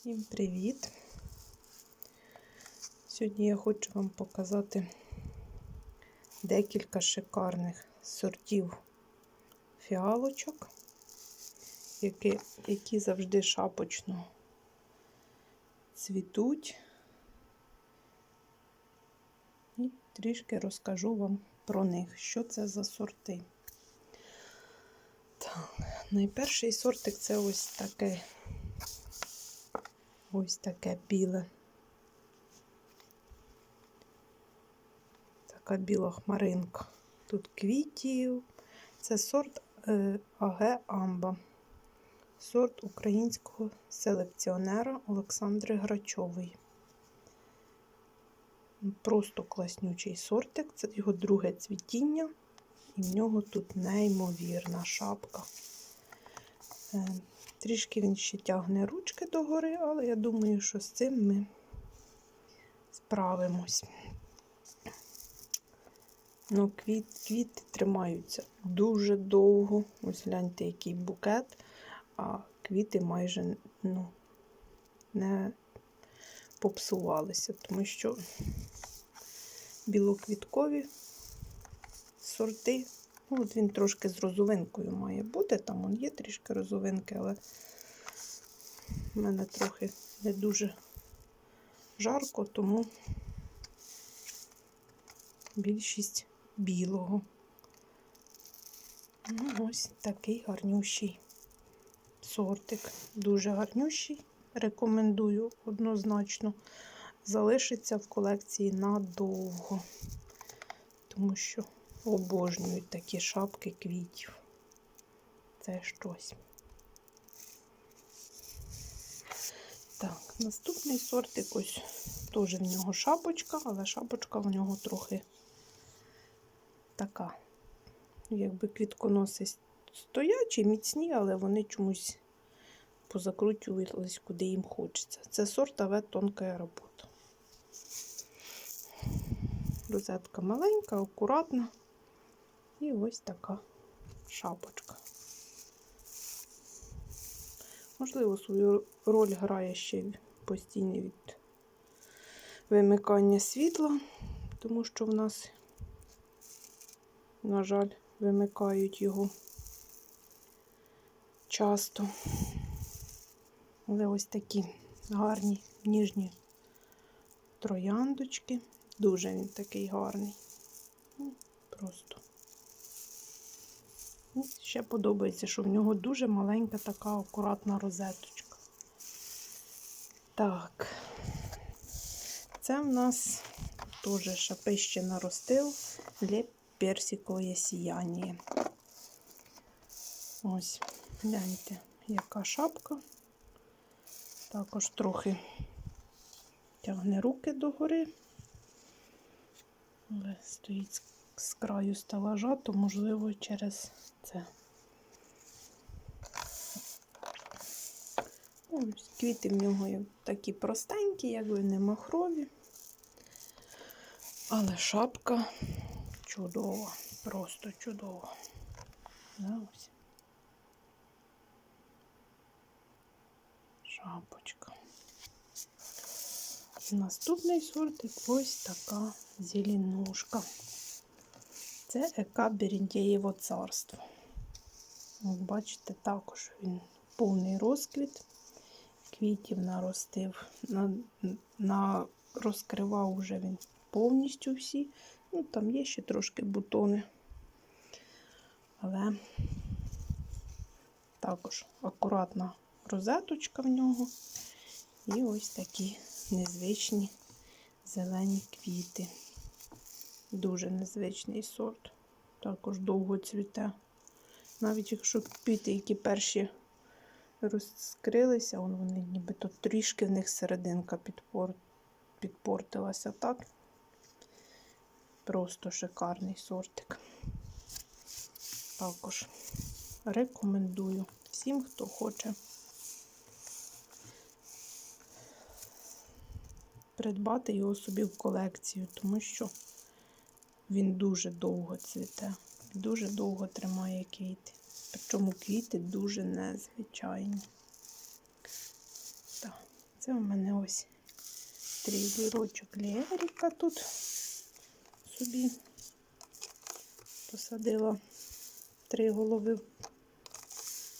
Всім привіт! Сьогодні я хочу вам показати декілька шикарних сортів фіалочок, які, які завжди шапочно цвітуть. І трішки розкажу вам про них, що це за сорти. Так, найперший сортик це ось таке. Ось таке біле. Така біла хмаринка. Тут квітів. Це сорт е, АГ Амба. Сорт українського селекціонера Олександри Грачової. Просто класнючий сортик. Це його друге цвітіння. І в нього тут неймовірна шапка. Трішки він ще тягне ручки догори, але я думаю, що з цим ми справимось. Ну, квіт, Квіти тримаються дуже довго. Ось гляньте, який букет, а квіти майже ну, не попсувалися, тому що білоквіткові сорти от він трошки з розовинкою має бути. Там он є трішки розовинки, але в мене трохи не дуже жарко, тому більшість білого. Ну, ось такий гарнющий сортик. Дуже гарнющий. Рекомендую однозначно. Залишиться в колекції надовго, тому що Обожнюють такі шапки квітів. Це щось. Так, наступний сортик ось теж в нього шапочка, але шапочка в нього трохи така. Якби квітконоси стоячі, міцні, але вони чомусь позакручувались, куди їм хочеться. Це сорт аве тонка робота. Розетка маленька, акуратна. І ось така шапочка. Можливо, свою роль грає ще постійне від вимикання світла, тому що в нас, на жаль, вимикають його часто. Але ось такі гарні, ніжні трояндочки. Дуже він такий гарний. Ну, просто. Ще подобається, що в нього дуже маленька така акуратна розеточка. Так, це в нас теж шапище наростив для персикової сіяння. Ось, гляньте, яка шапка. Також трохи тягне руки догори, але стоїть з краю стелажа, то, можливо, через це. Ось Квіти в нього такі простенькі, якби не махрові. Але шапка чудова, просто чудова. Ось. Шапочка. Наступний сортик ось така зеленушка. Це Ека Берендєєво царство. Бачите, також він повний розквіт. Квітів наростив, на, на, розкривав вже він повністю всі. Ну, Там є ще трошки бутони. Але також акуратна розеточка в нього. І ось такі незвичні зелені квіти. Дуже незвичний сорт. Також довго цвіте. Навіть якщо квіти, які перші розкрилися, вони нібито трішки в них серединка підпор... підпортилася, так? Просто шикарний сортик. Також рекомендую всім, хто хоче придбати його собі в колекцію, тому що він дуже довго цвіте, дуже довго тримає квіти. Причому квіти дуже незвичайні. Так, Це у мене ось трилірочок Леріка тут собі посадила три голови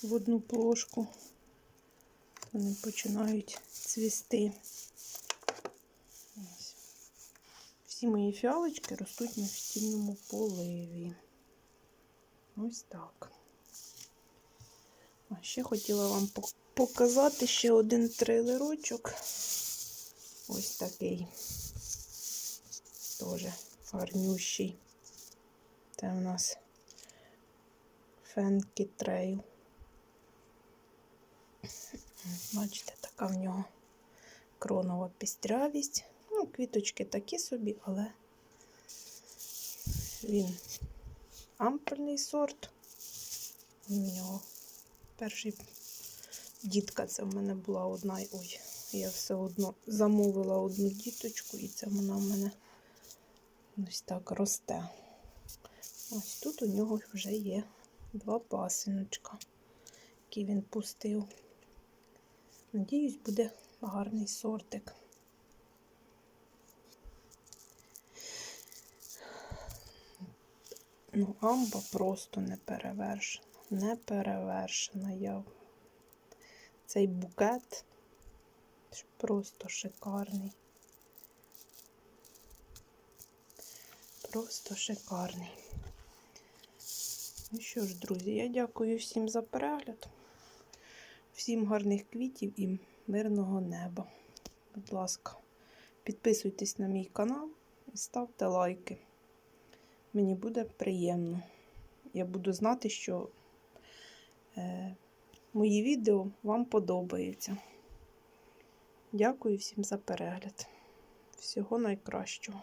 в одну плошку. Вони починають цвісти. Ось. Всі мої фіалочки ростуть на стільному поливі. Ось так. А ще хотіла вам показати ще один трейлерочок. Ось такий. Теж гарнющий. Це у нас Фенкі Трейл. Бачите, така в нього кронова пістрявість. Ну, квіточки такі собі, але він ампельний сорт. У нього перший дітка це в мене була одна. Ой, я все одно замовила одну діточку, і це вона в мене ось так росте. Ось тут у нього вже є два пасиночка, які він пустив. Надіюсь, буде гарний сортик. Ну, амба просто не перевершена. Не перевершена. Я... Цей букет просто шикарний. Просто шикарний. Ну що ж, друзі, я дякую всім за перегляд. Всім гарних квітів і мирного неба. Будь ласка, підписуйтесь на мій канал і ставте лайки. Мені буде приємно. Я буду знати, що е, мої відео вам подобаються. Дякую всім за перегляд. Всього найкращого.